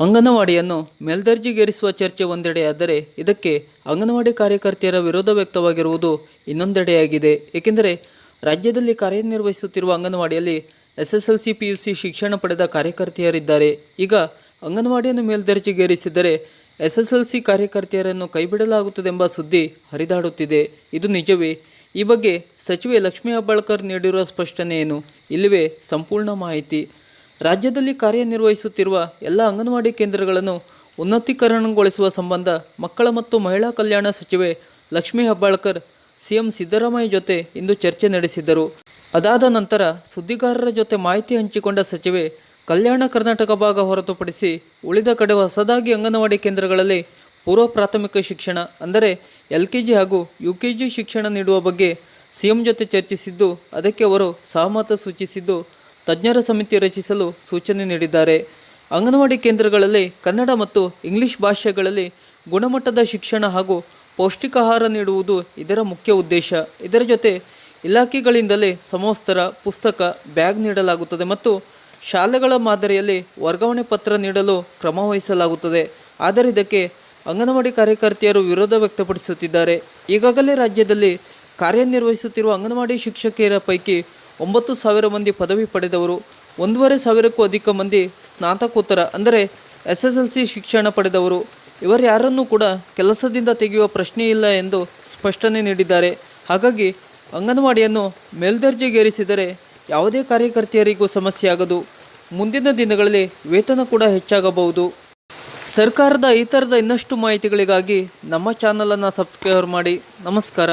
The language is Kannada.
ಅಂಗನವಾಡಿಯನ್ನು ಮೇಲ್ದರ್ಜೆಗೇರಿಸುವ ಚರ್ಚೆ ಒಂದೆಡೆಯಾದರೆ ಇದಕ್ಕೆ ಅಂಗನವಾಡಿ ಕಾರ್ಯಕರ್ತೆಯರ ವಿರೋಧ ವ್ಯಕ್ತವಾಗಿರುವುದು ಇನ್ನೊಂದೆಡೆಯಾಗಿದೆ. ಏಕೆಂದರೆ ರಾಜ್ಯದಲ್ಲಿ ಕಾರ್ಯನಿರ್ವಹಿಸುತ್ತಿರುವ ಅಂಗನವಾಡಿಯಲ್ಲಿ S S L C P U C ಶಿಕ್ಷಣ ಪಡೆದ ಕಾರ್ಯಕರ್ತೆಯರಿದ್ದಾರೆ. ಈಗ ಅಂಗನವಾಡಿಯನ್ನು ಮೇಲ್ದರ್ಜೆಗೇರಿಸಿದರೆ ಎಸ್ ಎಸ್ ಎಲ್ ಸಿ ಕಾರ್ಯಕರ್ತೆಯರನ್ನು ಕೈಬಿಡಲಾಗುತ್ತದೆಂಬ ಸುದ್ದಿ ಹರಿದಾಡುತ್ತಿದೆ. ಇದು ನಿಜವೇ? ಈ ಬಗ್ಗೆ ಸಚಿವೆ ಲಕ್ಷ್ಮೀ ಹೆಬ್ಬಾಳ್ಕರ್ ನೀಡಿರುವ ಸ್ಪಷ್ಟನೆ ಏನು? ಇಲ್ಲಿವೆ ಸಂಪೂರ್ಣ ಮಾಹಿತಿ. ರಾಜ್ಯದಲ್ಲಿ ಕಾರ್ಯನಿರ್ವಹಿಸುತ್ತಿರುವ ಎಲ್ಲ ಅಂಗನವಾಡಿ ಕೇಂದ್ರಗಳನ್ನು ಉನ್ನತೀಕರಣಗೊಳಿಸುವ ಸಂಬಂಧ ಮಕ್ಕಳ ಮತ್ತು ಮಹಿಳಾ ಕಲ್ಯಾಣ ಸಚಿವೆ ಲಕ್ಷ್ಮೀ ಹೆಬ್ಬಾಳ್ಕರ್, ಸಿಎಂ ಸಿದ್ದರಾಮಯ್ಯ ಜೊತೆ ಇಂದು ಚರ್ಚೆ ನಡೆಸಿದರು ಅದಾದ ನಂತರ ಸುದ್ದಿಗಾರರ ಜೊತೆ ಮಾಹಿತಿ ಹಂಚಿಕೊಂಡ ಸಚಿವೆ, ಕಲ್ಯಾಣ ಕರ್ನಾಟಕ ಭಾಗ ಹೊರತುಪಡಿಸಿ ಉಳಿದ ಕಡೆ ಹೊಸದಾಗಿ ಅಂಗನವಾಡಿ ಕೇಂದ್ರಗಳಲ್ಲಿ ಪೂರ್ವ ಪ್ರಾಥಮಿಕ ಶಿಕ್ಷಣ, ಅಂದರೆ ಎಲ್ ಕೆ ಜಿ ಹಾಗೂ ಯು ಕೆ ಜಿ ಶಿಕ್ಷಣ ನೀಡುವ ಬಗ್ಗೆ ಸಿಎಂ ಜೊತೆ ಚರ್ಚಿಸಿದ್ದು, ಅದಕ್ಕೆ ಅವರು ಸಹಮತ ಸೂಚಿಸಿದ್ದು ತಜ್ಞರ ಸಮಿತಿ ರಚಿಸಲು ಸೂಚನೆ ನೀಡಿದ್ದಾರೆ. ಅಂಗನವಾಡಿ ಕೇಂದ್ರಗಳಲ್ಲಿ ಕನ್ನಡ ಮತ್ತು ಇಂಗ್ಲಿಷ್ ಭಾಷೆಗಳಲ್ಲಿ ಗುಣಮಟ್ಟದ ಶಿಕ್ಷಣ ಹಾಗೂ ಪೌಷ್ಟಿಕಾಹಾರ ನೀಡುವುದು ಇದರ ಮುಖ್ಯ ಉದ್ದೇಶ. ಇದರ ಜೊತೆ ಇಲಾಖೆಗಳಿಂದಲೇ ಸಮವಸ್ತ್ರ, ಪುಸ್ತಕ, ಬ್ಯಾಗ್ ನೀಡಲಾಗುತ್ತದೆ ಮತ್ತು ಶಾಲೆಗಳ ಮಾದರಿಯಲ್ಲಿ ವರ್ಗಾವಣೆ ಪತ್ರ ನೀಡಲು ಕ್ರಮ ವಹಿಸಲಾಗುತ್ತದೆ. ಆದರೆ ಇದಕ್ಕೆ ಅಂಗನವಾಡಿ ಕಾರ್ಯಕರ್ತೆಯರು ವಿರೋಧ ವ್ಯಕ್ತಪಡಿಸುತ್ತಿದ್ದಾರೆ. ಈಗಾಗಲೇ ರಾಜ್ಯದಲ್ಲಿ ಕಾರ್ಯನಿರ್ವಹಿಸುತ್ತಿರುವ ಅಂಗನವಾಡಿ ಶಿಕ್ಷಕಿಯರ ಪೈಕಿ ಒಂಬತ್ತು ಸಾವಿರ ಮಂದಿ ಪದವಿ ಪಡೆದವರು, ಒಂದೂವರೆ ಸಾವಿರಕ್ಕೂ ಅಧಿಕ ಮಂದಿ ಸ್ನಾತಕೋತ್ತರ, ಅಂದರೆ ಎಸ್ ಎಸ್ ಎಲ್ ಸಿ ಶಿಕ್ಷಣ ಪಡೆದವರು. ಇವರ್ಯಾರನ್ನೂ ಕೂಡ ಕೆಲಸದಿಂದ ತೆಗೆಯುವ ಪ್ರಶ್ನೆ ಇಲ್ಲ ಎಂದು ಸ್ಪಷ್ಟನೆ ನೀಡಿದ್ದಾರೆ. ಹಾಗಾಗಿ ಅಂಗನವಾಡಿಯನ್ನು ಮೇಲ್ದರ್ಜೆಗೇರಿಸಿದರೆ ಯಾವುದೇ ಕಾರ್ಯಕರ್ತೆಯರಿಗೂ ಸಮಸ್ಯೆ ಆಗದು. ಮುಂದಿನ ದಿನಗಳಲ್ಲಿ ವೇತನ ಕೂಡ ಹೆಚ್ಚಾಗಬಹುದು. ಸರ್ಕಾರದ ಈ ಥರದ ಇನ್ನಷ್ಟು ಮಾಹಿತಿಗಳಿಗಾಗಿ ನಮ್ಮ ಚಾನಲನ್ನು ಸಬ್ಸ್ಕ್ರೈಬ್ ಮಾಡಿ. ನಮಸ್ಕಾರ.